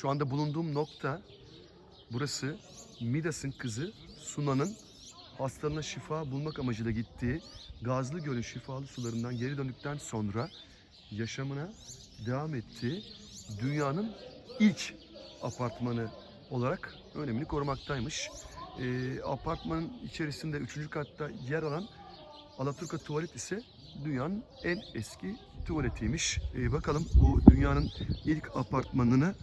Şu anda bulunduğum nokta burası Midas'ın kızı Suna'nın hastalarına şifa bulmak amacıyla gittiği Gazlı Göl'ün şifalı sularından geri döndükten sonra yaşamına devam ettiği dünyanın ilk apartmanı olarak önemini korumaktaymış. Ee, apartmanın içerisinde 3. katta yer alan Alaturka tuvalet ise dünyanın en eski tuvaletiymiş. Ee, bakalım bu dünyanın ilk apartmanını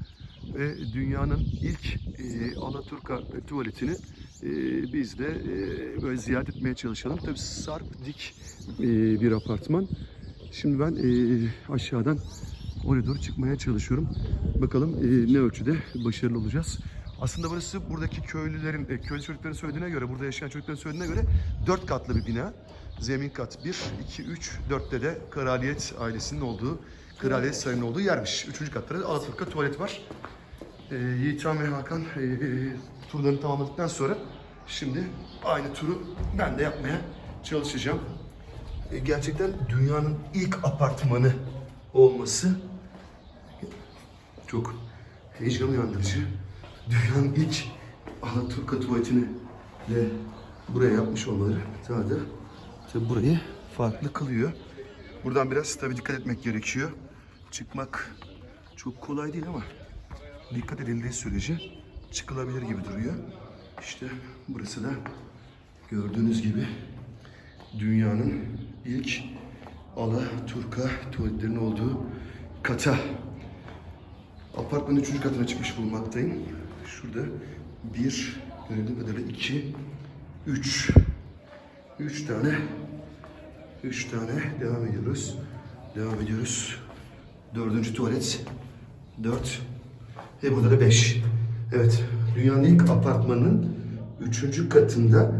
ve dünyanın ilk e, Alaturka tuvaletini e, biz de e, böyle ziyaret etmeye çalışalım. Tabii sarp dik e, bir apartman. Şimdi ben e, aşağıdan oraya doğru çıkmaya çalışıyorum. Bakalım e, ne ölçüde başarılı olacağız. Aslında burası buradaki köylülerin, e, köylü çocukların söylediğine göre, burada yaşayan çocukların söylediğine göre dört katlı bir bina. Zemin kat 1, 2, 3, 4'te de kraliyet ailesinin olduğu, kraliyet sarayının olduğu yermiş. Üçüncü katta da Alaturka tuvalet var. E, Yiğitan ve Hakan e, turlarını tamamladıktan sonra şimdi aynı turu ben de yapmaya çalışacağım. E, gerçekten dünyanın ilk apartmanı olması çok heyecan uyandırıcı. Dünyanın ilk Alaturka tuvaletini de buraya yapmış olmaları da tabii burayı farklı kılıyor. Buradan biraz tabii dikkat etmek gerekiyor. Çıkmak çok kolay değil ama dikkat edildiği sürece çıkılabilir gibi duruyor. İşte burası da gördüğünüz gibi dünyanın ilk Alaturka tuvaletlerinin olduğu kata Apartmanın üçüncü katına çıkmış bulunmaktayım. Şurada bir, gördüğüm kadarıyla iki, üç. Üç tane, üç tane devam ediyoruz. Devam ediyoruz. Dördüncü tuvalet. Dört. Ve burada da beş. Evet, dünyanın ilk apartmanının üçüncü katında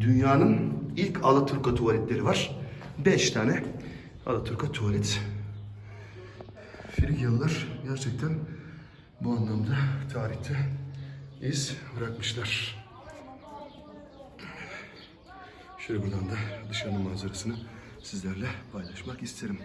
dünyanın ilk Alaturka tuvaletleri var. Beş tane Alaturka tuvalet. Frigyalılar gerçekten bu anlamda tarihte iz bırakmışlar. Şöyle buradan da dışarının manzarasını sizlerle paylaşmak isterim.